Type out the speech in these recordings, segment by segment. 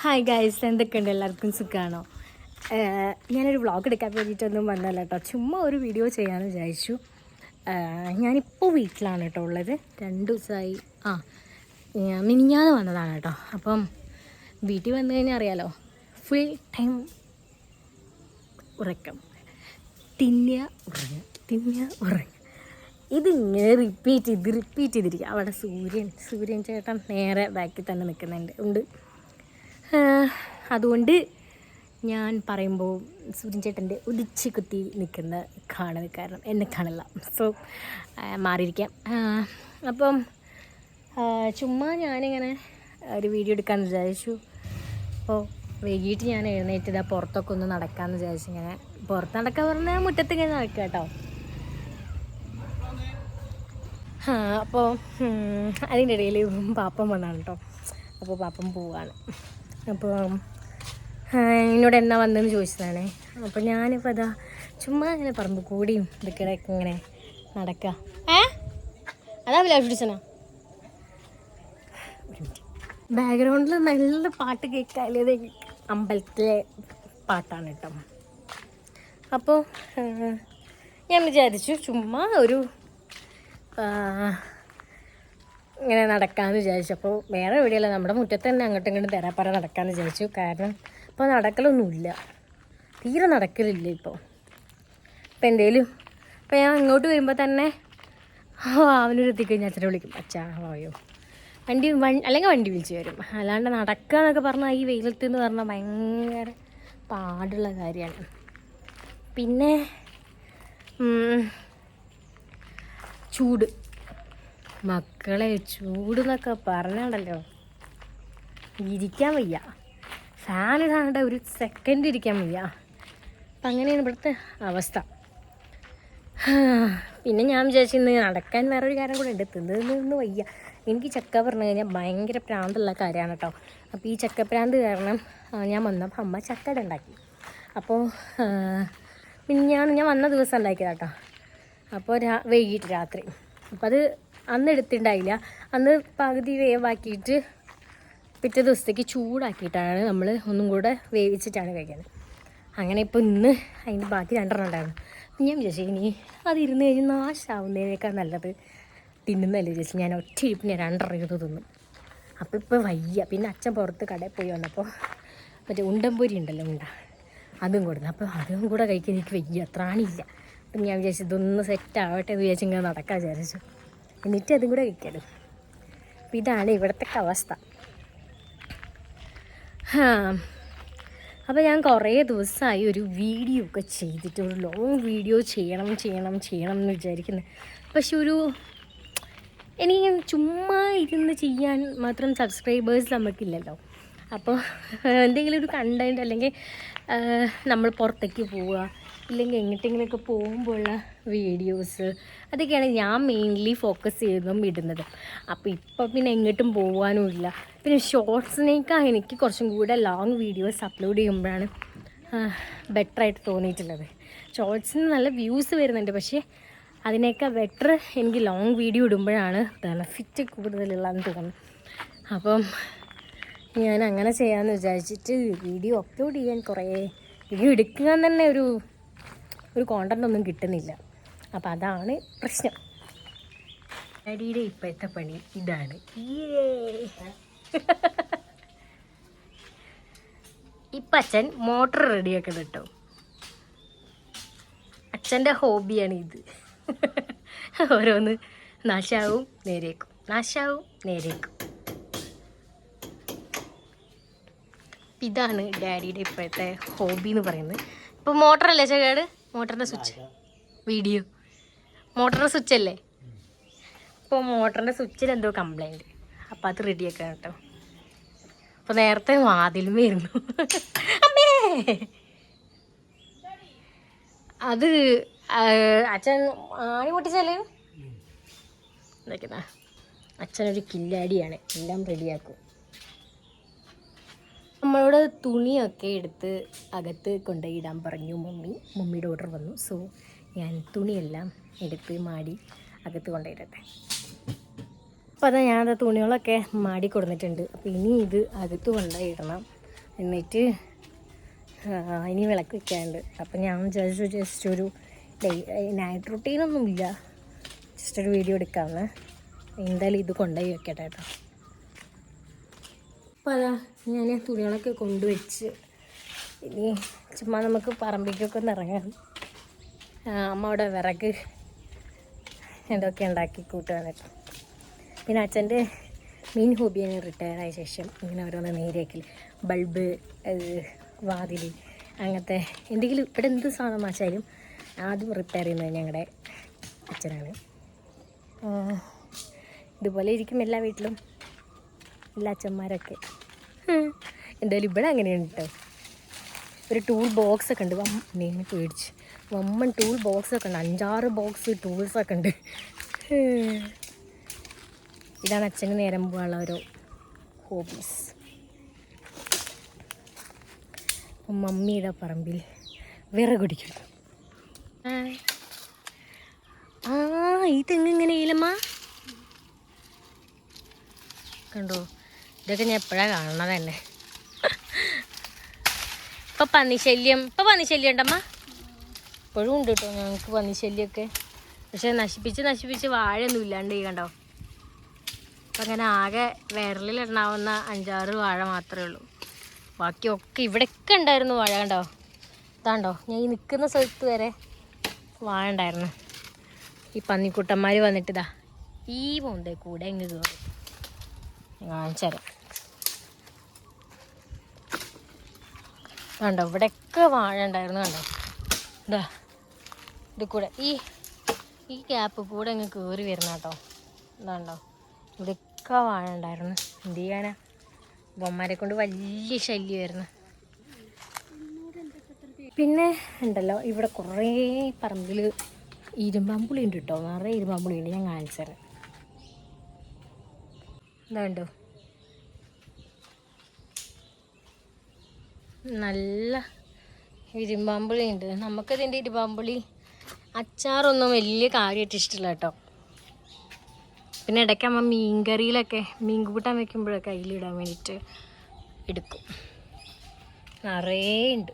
Hi guys എന്തൊക്കെയുണ്ട്? എല്ലാവർക്കും സുഖമാണോ ഞാനൊരു വ്ളോഗ് എടുക്കാൻ വേണ്ടിയിട്ടൊന്നും വന്നല്ല കേട്ടോ. ചുമ്മാ ഒരു വീഡിയോ ചെയ്യാമെന്ന് വിചാരിച്ചു. ഞാനിപ്പോൾ വീട്ടിലാണ് കേട്ടോ ഉള്ളത്. രണ്ട് ദിവസമായി ആ മിനിഞ്ഞാന്ന് വന്നതാണ് കേട്ടോ. അപ്പം വീട്ടിൽ വന്നു കഴിഞ്ഞാൽ അറിയാലോ ഫുൾ ടൈം ഉറക്കം. തിന്നുക ഉറങ്ങുക തിന്നുക ഉറങ്ങുക ഇതിങ്ങനെ റിപ്പീറ്റ് ചെയ്ത് റിപ്പീറ്റ് ചെയ്തിരിക്കുക അവിടെ സൂര്യൻ സൂര്യൻ ചേട്ടൻ നേരെ ബാക്കിൽ തന്നെ നിൽക്കുന്നുണ്ട്. ഉണ്ട്. അതുകൊണ്ട് ഞാൻ പറയുമ്പോൾ സൂര്യൻ ചേട്ടന്റെ ഉദിച്ച് കുത്തി നിൽക്കുന്ന കാണുന്നത് കാരണം എന്നെ കാണില്ല. സോ മാറിയിരിക്കാം. അപ്പം ചുമ്മാ ഞാനിങ്ങനെ ഒരു വീഡിയോ എടുക്കാമെന്ന് വിചാരിച്ചു. അപ്പോൾ വൈകിട്ട് ഞാൻ എഴുന്നേറ്റ് ഇതാ പുറത്തൊക്കെ ഒന്ന് നടക്കാമെന്ന് വിചാരിച്ചു ഇങ്ങനെ. പുറത്ത് നടക്കാൻ പറഞ്ഞാൽ മുറ്റത്ത് ഇങ്ങനെ നടക്കുക കേട്ടോ. അപ്പോൾ അതിന്റെ ഇടയിൽ പാപ്പം വന്നാണ് കേട്ടോ. അപ്പോൾ പാപ്പം പോവാണ്. അപ്പോൾ എന്നോട് എന്നാ വന്നതെന്ന് ചോദിച്ചതാണ്. അപ്പോൾ ഞാനിപ്പോൾ അതാ ചുമ്മാ ഇങ്ങനെ പറമ്പ് കൂടിയും ഇതൊക്കെ ഇങ്ങനെ നടക്കുക ഏ? അതാ വിലാപിടിച്ചനാ ബാക്ക്ഗ്രൗണ്ടിൽ നല്ല പാട്ട് കേൾക്കാതെ അമ്പലത്തിലെ പാട്ടാണ് കേട്ടോ. അപ്പോൾ ഞാൻ വിചാരിച്ചു ചുമ്മാ ഒരു ഇങ്ങനെ നടക്കാമെന്ന് വിചാരിച്ചു. അപ്പോൾ വേറെ എവിടെയല്ല നമ്മുടെ മുറ്റത്ത് തന്നെ അങ്ങോട്ടും ഇങ്ങോട്ടും തെരാപ്പറ നടക്കാമെന്ന് വിചാരിച്ചു. കാരണം ഇപ്പോൾ നടക്കലൊന്നുമില്ല. തീരെ നടക്കലില്ല ഇപ്പോൾ ഇപ്പം എന്തേലും ഇപ്പം ഞാൻ ഇങ്ങോട്ട് വരുമ്പോൾ തന്നെ അവനൊരു എത്തിക്കഴിഞ്ഞാൽ അച്ഛനെ വിളിക്കും. അച്ഛാ വായോ വണ്ടി അല്ലെങ്കിൽ വണ്ടി വിളിച്ച് വരും. അല്ലാണ്ട് നടക്കുക എന്നൊക്കെ പറഞ്ഞാൽ ഈ വെയിലത്ത് എന്ന് പറഞ്ഞാൽ ഭയങ്കര പാടുള്ള കാര്യമാണ്. പിന്നെ ചൂട്. മക്കളെ ചൂട് എന്നൊക്കെ ഇരിക്കാൻ വയ്യ. ഫാൻ ഇടാണ്ട് ഒരു സെക്കൻഡ് ഇരിക്കാൻ വയ്യ. അപ്പം അങ്ങനെയാണ് ഇവിടുത്തെ അവസ്ഥ. പിന്നെ ഞാൻ വിചാരിച്ചു ഇന്ന് നടക്കാൻ വേറൊരു കാര്യം കൂടെ ഉണ്ട്. തിന്ന് തിന്ന് വയ്യ. എനിക്ക് ചക്ക പറഞ്ഞു കഴിഞ്ഞാൽ ഭയങ്കര പ്രാന്തുള്ള കാര്യമാണ് കേട്ടോ. അപ്പോൾ ഈ ചക്കപ്രാന്ത് കാരണം ഞാൻ വന്നപ്പോൾ അമ്മ ചക്കട ഉണ്ടാക്കി. അപ്പോൾ പിന്നെ ഞാൻ വന്ന ദിവസം ഉണ്ടാക്കിയത് കേട്ടോ. അപ്പോൾ രാ വൈകിട്ട് രാത്രി. അപ്പോൾ അത് അന്ന് എടുത്തിട്ടുണ്ടായില്ല അന്ന് പകുതി വേവാക്കിയിട്ട് പിറ്റേ ദിവസത്തേക്ക് ചൂടാക്കിയിട്ടാണ് നമ്മൾ ഒന്നും കൂടെ വേവിച്ചിട്ടാണ് കഴിക്കുന്നത് അങ്ങനെ ഇപ്പോൾ ഇന്ന് അതിന്റെ ബാക്കി രണ്ടെണ്ണം ഉണ്ടായിരുന്നു ഞാൻ വിചാരിച്ചു ഇനി അതിരുന്ന് കഴിഞ്ഞ് നാശാവുന്നതിനേക്കാൾ നല്ലത് തിന്നുന്നതല്ലേ വിചാരിച്ചു. ഞാൻ ഒറ്റ ഇരിപ്പിന് രണ്ടെണ്ണം ഇരുന്ന് തിന്നു. അപ്പോൾ ഇപ്പോൾ വയ്യ. പിന്നെ അച്ഛൻ പുറത്ത് കടയിൽ പോയി വന്നപ്പോൾ മറ്റേ ഉണ്ടംപൊരി ഉണ്ടല്ലോ ഉണ്ട. അതും കൊടുത്തു അപ്പോൾ അതും കൂടെ കഴിക്കാൻ എനിക്ക് വയ്യ. അത്രാണില്ല അപ്പം ഞാൻ വിചാരിച്ചു ഇതൊന്ന് സെറ്റ് ആവട്ടെ എന്ന് വിചാരിച്ചിങ്ങനെ നടക്കാൻ വിചാരിച്ചു. എന്നിട്ട് അതും കൂടെ കഴിക്കണം അപ്പം ഇതാണ് ഇവിടുത്തെ അവസ്ഥ. അപ്പോൾ ഞാൻ കുറേ ദിവസമായി ഒരു വീഡിയോ ഒക്കെ ചെയ്തിട്ട് ഒരു ലോങ് വീഡിയോ ചെയ്യണം ചെയ്യണം ചെയ്യണം എന്ന് വിചാരിക്കുന്നത് പക്ഷെ ഒരു എനിക്ക് ചുമ്മാ ഇരുന്ന് ചെയ്യാൻ മാത്രം സബ്സ്ക്രൈബേഴ്സ് നമുക്കില്ലല്ലോ അപ്പോൾ എന്തെങ്കിലും ഒരു കണ്ടന്റ് അല്ലെങ്കിൽ നമ്മൾ പുറത്തേക്ക് പോവുക ഇല്ലെങ്കിൽ എങ്ങോട്ടെങ്കിലുമൊക്കെ പോകുമ്പോഴുള്ള വീഡിയോസ് അതൊക്കെയാണ് ഞാൻ മെയിൻലി ഫോക്കസ് ചെയ്തും ഇടുന്നത്. അപ്പോൾ ഇപ്പോൾ പിന്നെ എങ്ങോട്ടും പോകാനുമില്ല പിന്നെ ഷോർട്സിനേക്കാൾ എനിക്ക് കുറച്ചും കൂടെ ലോങ് വീഡിയോസ് അപ്ലോഡ് ചെയ്യുമ്പോഴാണ് ബെറ്ററായിട്ട് തോന്നിയിട്ടുള്ളത്. ഷോർട്സിന് നല്ല വ്യൂസ് വരുന്നുണ്ട്. പക്ഷേ അതിനേക്കാൾ ബെറ്റർ എനിക്ക് ലോങ് വീഡിയോ ഇടുമ്പോഴാണ് ബെനഫിറ്റ് കൂടുതലുള്ളതെന്ന് തോന്നുന്നു. അപ്പം ഞാൻ അങ്ങനെ ചെയ്യാമെന്ന് വിചാരിച്ചിട്ട് വീഡിയോ അപ്ലോഡ് ചെയ്യാൻ കുറേ വീഡിയോ എടുക്കാൻ തന്നെ ഒരു ഒരു കോണ്ടന്റ് ഒന്നും കിട്ടുന്നില്ല. അപ്പോൾ അതാണ് പ്രശ്നം. ഡാഡിയുടെ ഇപ്പോഴത്തെ പണി ഇതാണ്. ഇപ്പം അച്ഛൻ മോട്ടർ റെഡിയാക്കി കേട്ടോ അച്ഛന്റെ ഹോബിയാണ് ഇത്. ഓരോന്ന് നാശാവും നേരേക്കും നാശാവും നേരേക്കും ഇതാണ് ഡാഡിയുടെ ഇപ്പോഴത്തെ ഹോബി എന്ന് പറയുന്നത്. ഇപ്പോൾ മോട്ടറല്ലേ ചേക്കാട് മോട്ടറിന്റെ സ്വിച്ച്. വീഡിയോ. മോട്ടറിന്റെ സ്വിച്ച് അല്ലേ അപ്പോൾ മോട്ടറിന്റെ സ്വിച്ചിൽ എന്തോ കംപ്ലൈന്റ് അപ്പോൾ അത് റെഡിയാക്കാം കേട്ടോ. അപ്പോൾ നേരത്തെ വാതിലും വരുന്നു. അമ്മേ! അത് അച്ഛൻ ആണി പൊട്ടിച്ചാൽ എന്തൊക്കെയാ അച്ഛനൊരു കില്ലാടിയാണ്. എല്ലാം റെഡിയാക്കും നമ്മളോട് തുണിയൊക്കെ എടുത്ത് അകത്ത് കൊണ്ടുപോയി ഇടാൻ പറഞ്ഞു മമ്മി. മമ്മിയുടെ ഓർഡർ വന്നു. സോ ഞാൻ തുണിയെല്ലാം എടുത്ത് മാടി അകത്ത് കൊണ്ടുപോയിടട്ടെ. അപ്പോൾ അതാ ഞാനത് തുണികളൊക്കെ മാടി കൊടുത്തിട്ടുണ്ട്. അപ്പോൾ ഇനി ഇത് അകത്ത് കൊണ്ടുപോയി ഇടണം എന്നിട്ട് ഇനി വിളക്ക് വെക്കാനുണ്ട്. അപ്പം ഞാൻ വിചാരിച്ചു ജസ്റ്റ് ഒരു നൈറ്റ് റുട്ടീനൊന്നുമില്ല ജസ്റ്റ് ഒരു വീഡിയോ എടുക്കാമെന്ന്. എന്തായാലും ഇത് കൊണ്ടുപോയി വെക്കട്ടെ കേട്ടോ. അപ്പോൾ അതാ ഞാൻ തുണികളൊക്കെ കൊണ്ടുവച്ച്. ഇനി ചുമ്മാ നമുക്ക് പറമ്പിക്കൊക്കെ ഒന്ന് ഇറങ്ങാം. അമ്മ അവിടെ വിറക് എന്തൊക്കെ ഉണ്ടാക്കി കൂട്ടുകയാണ് പിന്നെ അച്ഛന്റെ മെയിൻ ഹോബിയാണ് റിട്ടയർ ആയ ശേഷം ഇങ്ങനെ ഓരോന്ന് നേരിയാക്കൽ ബൾബ് വാതിൽ അങ്ങനത്തെ എന്തെങ്കിലും ഇവിടെ എന്ത് സാധനം വാച്ചാലും ആദ്യം റിപ്പയർ ചെയ്യുന്നത് ഞങ്ങളുടെ അച്ഛനാണ്. ഇതുപോലെ ഇരിക്കും എല്ലാ വീട്ടിലും. എല്ലാ അച്ഛന്മാരൊക്കെ. എന്തായാലും ഇവിടെ അങ്ങനെയാണ് കേട്ടോ. ഒരു ടൂൾ ബോക്സ് ഒക്കെ ഉണ്ട്. വമ്മ പേടിച്ച്. വമ്മൻ ടൂൾ ബോക്സ് ഒക്കെ ഉണ്ട്. അഞ്ചാറ് ബോക്സ് ടൂൾസ് ഒക്കെ ഉണ്ട്. ഇതാണ് അച്ഛന് നേരം പോകാനുള്ള ഒരു ഹോബീസ് മമ്മിയുടെ പറമ്പിൽ വിറകുടിക്കുന്നു ആ. ആ ഈ തെങ്ങ് ഇങ്ങനെ ഇല്ലമ്മ കണ്ടോ? ഇതൊക്കെ ഞാൻ എപ്പോഴാണ് കാണണത് തന്നെ ഇപ്പൊ പന്നിശല്യം ഇപ്പൊ പന്നിശല്യം ഉണ്ടമ്മ? ഇപ്പോഴും ഉണ്ട് കേട്ടോ ഞങ്ങൾക്ക് പന്നിശല്യമൊക്കെ പക്ഷെ നശിപ്പിച്ച് നശിപ്പിച്ച് വാഴയൊന്നും ഇല്ലാണ്ട് കണ്ടോ? അപ്പം അങ്ങനെ ആകെ വിരലിലുണ്ടാവുന്ന അഞ്ചാറ് വാഴ മാത്രമേ ഉള്ളൂ. ബാക്കിയൊക്കെ ഇവിടെയൊക്കെ ഉണ്ടായിരുന്നു വാഴ കണ്ടോ? ഇതാണ്ടോ ഞാൻ ഈ നിൽക്കുന്ന സ്ഥലത്ത് വരെ വാഴ ഉണ്ടായിരുന്നു. ഈ പന്നിക്കുട്ടന്മാർ വന്നിട്ടിതാ ഈ പോന്തേ കൂടെ ഇങ്ങ് കയറും. കാണിച്ചു തരാം കണ്ടോ ഇവിടെയൊക്കെ വാഴ ഉണ്ടായിരുന്നു കണ്ടോ? ഇതാ ഇത് കൂടെ. ഈ ഈ ക്യാപ്പ് കൂടെ അങ്ങ് കയറി വരുന്ന കേട്ടോ. ഇതാണ്ടോ ഇവിടെയൊക്കെ വാഴ ഉണ്ടായിരുന്നു. എന്ത് ചെയ്യാനാ? ബൊമ്മരെ കൊണ്ട് വലിയ ശല്യമായിരുന്നു. പിന്നെ ഉണ്ടല്ലോ ഇവിടെ കുറേ പറമ്പിൽ ഇരുമ്പാമ്പുളി ഉണ്ട് കേട്ടോ. നിറയെ ഇരുമ്പാമ്പുളി ഉണ്ട് ഞാൻ കാണിച്ചു തരാം ഇതാണ്ടോ നല്ല ഇരുമ്പാമ്പുളി ഉണ്ട് നമുക്കതിന്റെ ഇരുമ്പാമ്പുളി അച്ചാറൊന്നും വലിയ കാര്യമായിട്ട് ഇഷ്ടമില്ല കേട്ടോ. പിന്നെ ഇടയ്ക്ക് അമ്മ മീൻകറിയിലൊക്കെ മീൻ കൂട്ടാൻ വെക്കുമ്പോഴൊക്കെ അതിലിടാൻ വേണ്ടിയിട്ട് എടുക്കും. നിറയെ ഉണ്ട്.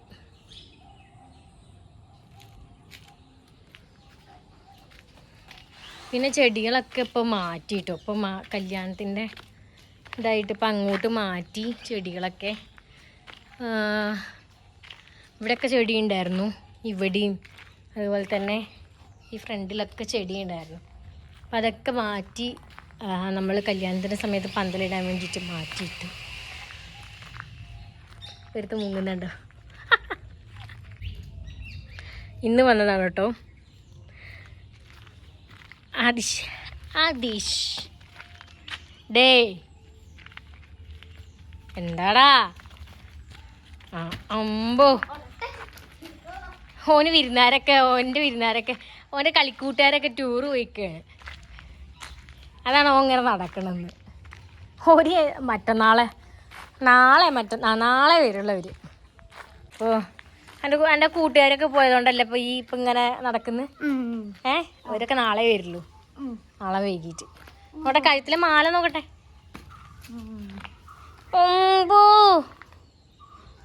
പിന്നെ ചെടികളൊക്കെ ഇപ്പോൾ മാറ്റിട്ടോ ഇപ്പോൾ കല്യാണത്തിന്റെ ഇതായിട്ട് ഇപ്പം അങ്ങോട്ട് മാറ്റി ചെടികളൊക്കെ ഇവിടെയൊക്കെ ചെടി ഉണ്ടായിരുന്നു ഇവിടെയും അതുപോലെ തന്നെ ഈ ഫ്രണ്ടിലൊക്കെ ചെടി ഉണ്ടായിരുന്നു അപ്പം അതൊക്കെ മാറ്റി നമ്മൾ കല്യാണത്തിന്റെ സമയത്ത് പന്തലിടാൻ വേണ്ടിയിട്ട് മാറ്റിയിട്ടു. ഒരുത്ത് മുങ്ങുന്നുണ്ടോ? ഇന്ന് വന്നതാണ് കേട്ടോ. ആദിഷ് ആദിഷ് ഡേ എന്താടാ? അമ്പോ. ഓന് വിരുന്നാരൊക്കെ ഓന്റെ വിരുന്നാരൊക്കെ. ഓന്റെ കളിക്കൂട്ടുകാരൊക്കെ ടൂർ പോയിക്കാണ്. അതാണ് ഓ ഇങ്ങനെ നടക്കണമെന്ന് ഒരു മറ്റന്നാളെ നാളെ മറ്റ നാളെ വരുള്ളവർ ഓ എന്റെ എന്റെ കൂട്ടുകാരൊക്കെ പോയതുകൊണ്ടല്ലേ ഇപ്പോൾ ഈ ഇപ്പം ഇങ്ങനെ നടക്കുന്നത് ഏ അവരൊക്കെ നാളെ വരുള്ളൂ. നാളെ വൈകിട്ട്. അവിടെ കഴുത്തിലെ മാല നോക്കട്ടെ? ഒമ്പോ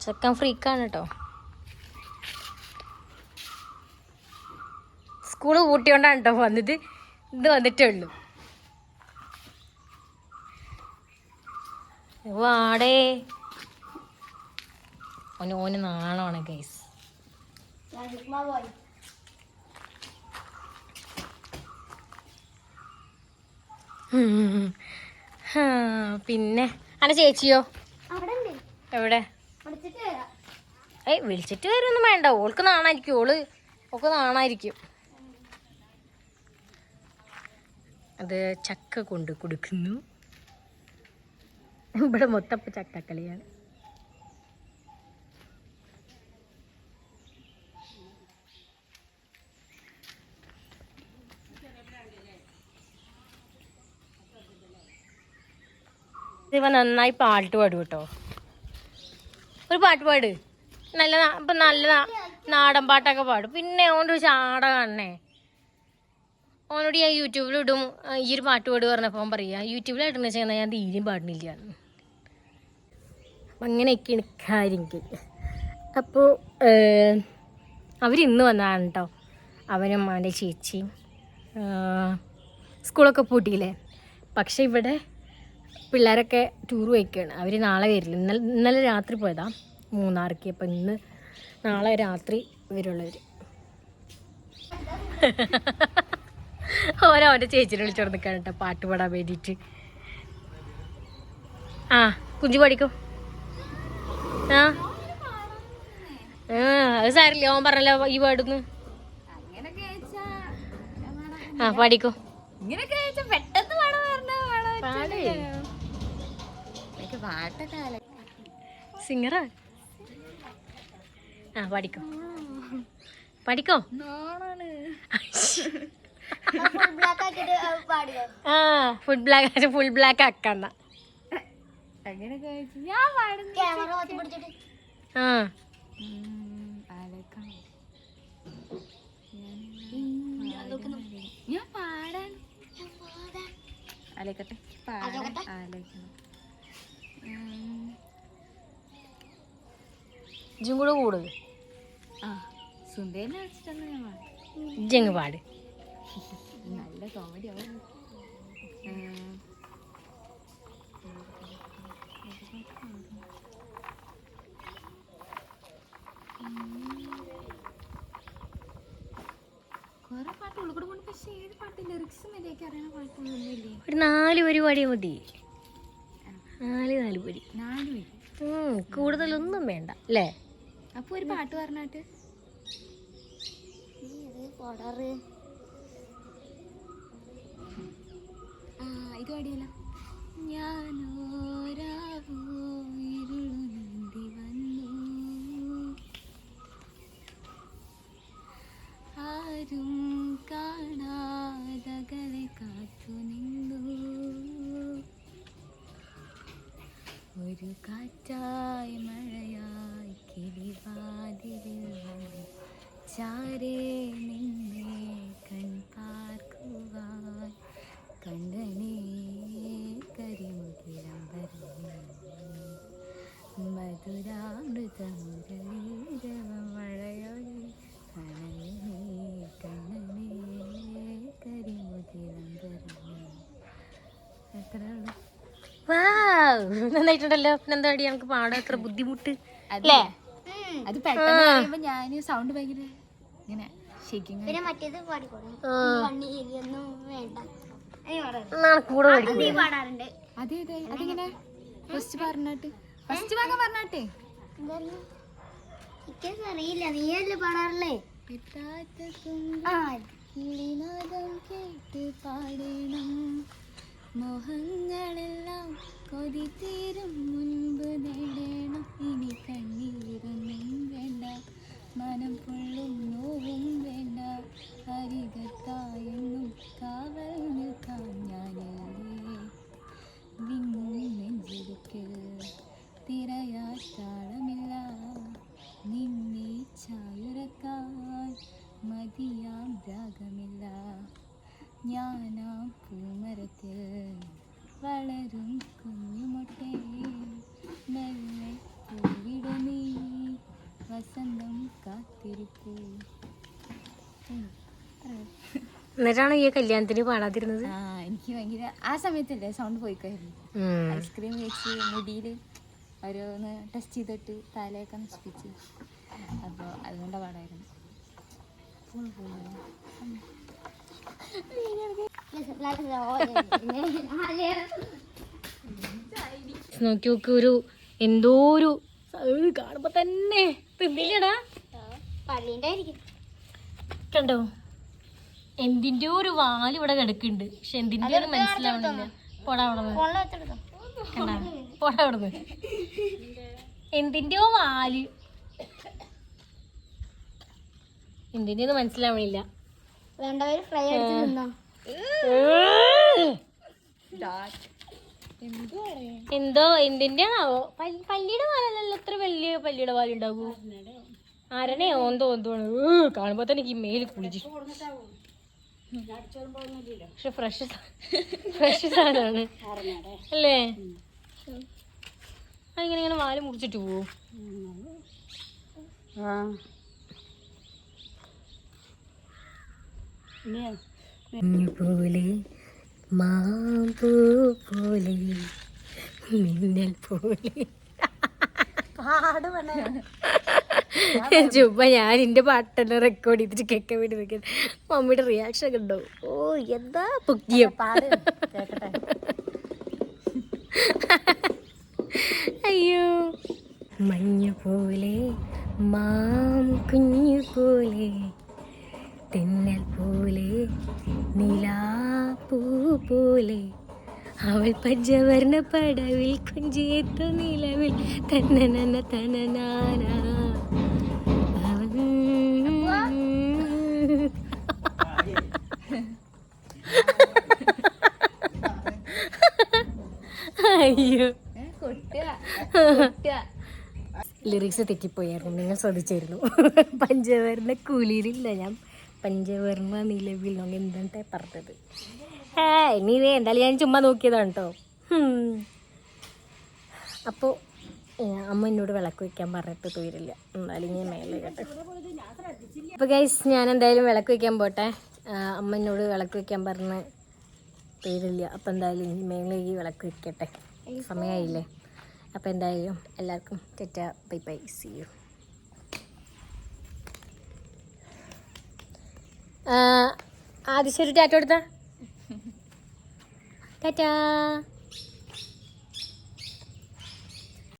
ചെക്കൻ ഫ്രീക്കാണ് കേട്ടോ സ്കൂൾ കൂട്ടിയോണ്ടാണ് കേട്ടോ വന്നത്. ഇത് വന്നിട്ടേ ഉള്ളൂ. വാടേ. ഓന് ഓന് നാണമാണ് ഗൈസ് പിന്നെ. അന ചേച്ചിയോ? എവിടെ? ഏയ് വിളിച്ചിട്ട് വരുമൊന്നും വേണ്ട. ഓൾക്ക് നാണായിരിക്കും. ഓൾ ഒക്കെ നാണായിരിക്കും. അത് ചക്ക കൊണ്ട് കൊടുക്കുന്നു. ഇവിടെ മൊത്തപ്പ ചക്കക്കളിയാണ്. ഇവ നന്നായി പാട്ട് പാടും കേട്ടോ. ഒരു പാട്ട് പാട്. നല്ല ഇപ്പൊ നല്ല നാടൻ പാട്ടൊക്കെ പാടും. പിന്നെ ഓന്റെ ഒരു ചാട കാണണേ. ഓനോട് ഞാൻ യൂട്യൂബിലിടും ഇടും. ഈ ഒരു പാട്ട് പാട് പറഞ്ഞപ്പോൾ അവൻ യൂട്യൂബിൽ ഇടുന്ന വെച്ചാൽ ഞാൻ തീരെയും പാടുന്നില്ല. അങ്ങനെയൊക്കെയാണ് കാര്യങ്ങൾ അപ്പോൾ അവരിന്ന് വന്നതാണ് കേട്ടോ അവനും അവന്റെ ചേച്ചിയും സ്കൂളൊക്കെ പൂട്ടിയില്ലേ? പക്ഷേ ഇവിടെ പിള്ളേരൊക്കെ ടൂർ പോയിക്കാണ്. അവർ നാളെ വരില്ല. ഇന്നലെ ഇന്നലെ രാത്രി പോയതാ. മൂന്നാർക്ക് അപ്പം ഇന്ന് നാളെ രാത്രി വരുള്ളവർ ഓരോ അവന്റെ ചേച്ചിനെ വിളിച്ചോണ്ട് നിൽക്കാൻ കേട്ടോ പാട്ട് പാടാൻ വേണ്ടിയിട്ട്. ആ കുഞ്ചു പഠിക്കും ആ. ആ അത് സാരില്ല. ഓൻ പറഞ്ഞല്ലോ ഈ വെച്ചാ ആ പഠിക്കും പെട്ടെന്ന് പാടാൻ പാടേ. പാട്ടൊക്കെ സിംഗറാ ആ? പാടിക്കോ നോണാണ്. ആ ഫുൾ ബ്ലാക്ക് ഫുൾ ബ്ലാക്ക് ആക്കാന്ന ആ. ഞാൻ പാടാൻ. ആലോചിക്കട്ടെ പാടാൻ. ആലോചിക്കണം. ഇജും കൂടെ കൂടുക ആ സുന്ദരനെ വെച്ചിട്ടൊന്നും ഞാൻ പാടും ഇജങ്ങ് പാട്. നല്ല കോമഡി ആവും ഒരു നാല് വരി മതി. നാല് നാല് പൊരി നാല് പേര് കൂടുതലൊന്നും വേണ്ട അല്ലേ? അപ്പൊ ഒരു പാട്ട് പറഞ്ഞാട്ട്. ആ ഇത് പാടിയല്ലോ. ഞാനോരാവോ നന്നായിട്ടുണ്ടല്ലോ. പിന്നെ എന്താ പാടി നമുക്ക് പാടാൻ എത്ര ബുദ്ധിമുട്ട്. അല്ലേ? അത് പെട്ടെന്ന് പറയുമ്പോ ഞാൻ സൗണ്ട് ഭയങ്കര ഇങ്ങനെ ഷേക്കിങ് പിന്നെ മറ്റേത് പാടിക്കോളൂ. കണ്ണീരൊന്നും വേണ്ട കൂടെ പാടാറുണ്ട്. അതെ അതെ അതിങ്ങനെ ഫസ്റ്റ് പറഞ്ഞാട്ട് ഫസ്റ്റ് ഭാഗം പറഞ്ഞാട്ടെ. അറിയില്ല. നീയല്ലേ പാടാറില്ലേ കിളിനാദം കേട്ട് പാടണം. മോഹങ്ങളെല്ലാം കൊതി തീരും മുൻപ് നേടണം. ഇനി കണ്ണീരൊന്നും വേണ്ട. മനം പൊള്ളും നോവും വേണ്ട. അരികത്തായെന്നും കാവൽ നിൽക്കാൻ ഞാനല്ലേ വിങ്ങും നെഞ്ചിരിക്കൽ തിരയാത്താളമില്ല നിന്നെ ചായുറക്കാൻ മതിയാം രാഗമില്ല. ഞാനാം പൂമരത്തിൽ വളരും കുഞ്ഞുമൊട്ടേ. മെല്ലെ പൂവിടു നീ വസന്തം കാത്തിരിപ്പൂ എന്നിട്ടാണ് ഈ കല്യാണത്തിന് പാടാതിരുന്നത്? ആ എനിക്ക് ഭയങ്കര ആ സമയത്തല്ലേ സൗണ്ട് പോയിക്കായിരുന്നു. ഐസ്ക്രീം വെച്ച് മുടിയിൽ ഓരോന്ന് ടെസ്റ്റ് ചെയ്തിട്ട് തലയൊക്കെ നശിപ്പിച്ച്. അപ്പോൾ അതുകൊണ്ടാണ് പാടായിരുന്നു നോക്കി നോക്ക് ഒരു എന്തോ ഒരു കാണുമ്പോ തന്നെ തിന്നില്ലടാ. കണ്ടോ? എന്തിന്റെ ഒരു വാൽ ഇവിടെ കിടക്കുന്നുണ്ട്. പക്ഷെ എന്തിന്റെ ഒരു മനസ്സിലാവണില്ല. പോടാ അവിടെ പോടാ എന്തിന്റെയോ വാൽ? എന്തിന്റെ മനസ്സിലാവണില്ല. വേണ്ടവര് ഫ്രൈ അടിച്ച് തിന്നോ. എന്തോ എന്തിന്റെ ആണാവോ പല്ലി- പല്ലിയുടെ പാലല്ലല്ലോ എത്ര വലിയ പല്ലിയുടെ പാലുണ്ടാകൂ ആരണേ ഓന്തോ എന്തോ കാണുമ്പോ തന്നെ ഈ മേൽ കുളിച്ചു. പക്ഷെ ഫ്രഷ് ഫ്രഷ് സാധനമാണ്. അല്ലേ? അതിങ്ങനെ ഇങ്ങനെ വാൽ മുറിച്ചിട്ട് പോവും? ആ. പോലെ മാമ്പൂ പോലെ മിന്നൽ പോലെ ചുമ്മാ ഞാൻ എന്റെ പാട്ടെല്ലാം റെക്കോർഡ് ചെയ്തിട്ട് കേൾക്കാൻ വേണ്ടി നിൽക്കുന്നത് മമ്മിയുടെ റിയാക്ഷൻ ഒക്കെ ഉണ്ടോ? ഓ എന്താ പൊക്കിയ? അയ്യോ. മഞ്ഞ പോലെ മാം കുഞ്ഞു പോലെ തെന്നൽ പോലെ പൂ പോലെ അവൾ പഞ്ചവർണ പടവിൽ കുഞ്ചിയെത്തു നിലവിൽ തന്നനന തനനാന. അവൻ അയ്യോ. ലിറിക്സ് തെറ്റിപ്പോയായിരുന്നു നിങ്ങൾ ശ്രദ്ധിച്ചായിരുന്നു. പഞ്ചവരുടെ കൂലിയിലില്ല ഞാൻ. പഞ്ചവർണ നിലവിൽ എന്താ പറഞ്ഞത്? ഏ ഇനി എന്തായാലും ഞാൻ ചുമ്മാ നോക്കിയതാണ് കേട്ടോ അപ്പോൾ അമ്മ എന്നോട് വിളക്ക് വയ്ക്കാൻ പറഞ്ഞിട്ട് തീരില്ല. എന്നാലും ഞാൻ മേലെ കേട്ടെ. അപ്പോൾ ഗൈസ് ഞാൻ എന്തായാലും വിളക്ക് വയ്ക്കാൻ പോട്ടെ. അമ്മ എന്നോട് വിളക്ക് വയ്ക്കാൻ പറഞ്ഞ് തീരില്ല. അപ്പോൾ എന്തായാലും ഇനി മേലെ ഈ വിളക്ക് വയ്ക്കട്ടെ സമയമായില്ലേ അപ്പോൾ എന്തായാലും എല്ലാവർക്കും തെറ്റ bye bye. See you Adishwari Tata കൊടുത്ത. ടാറ്റാ.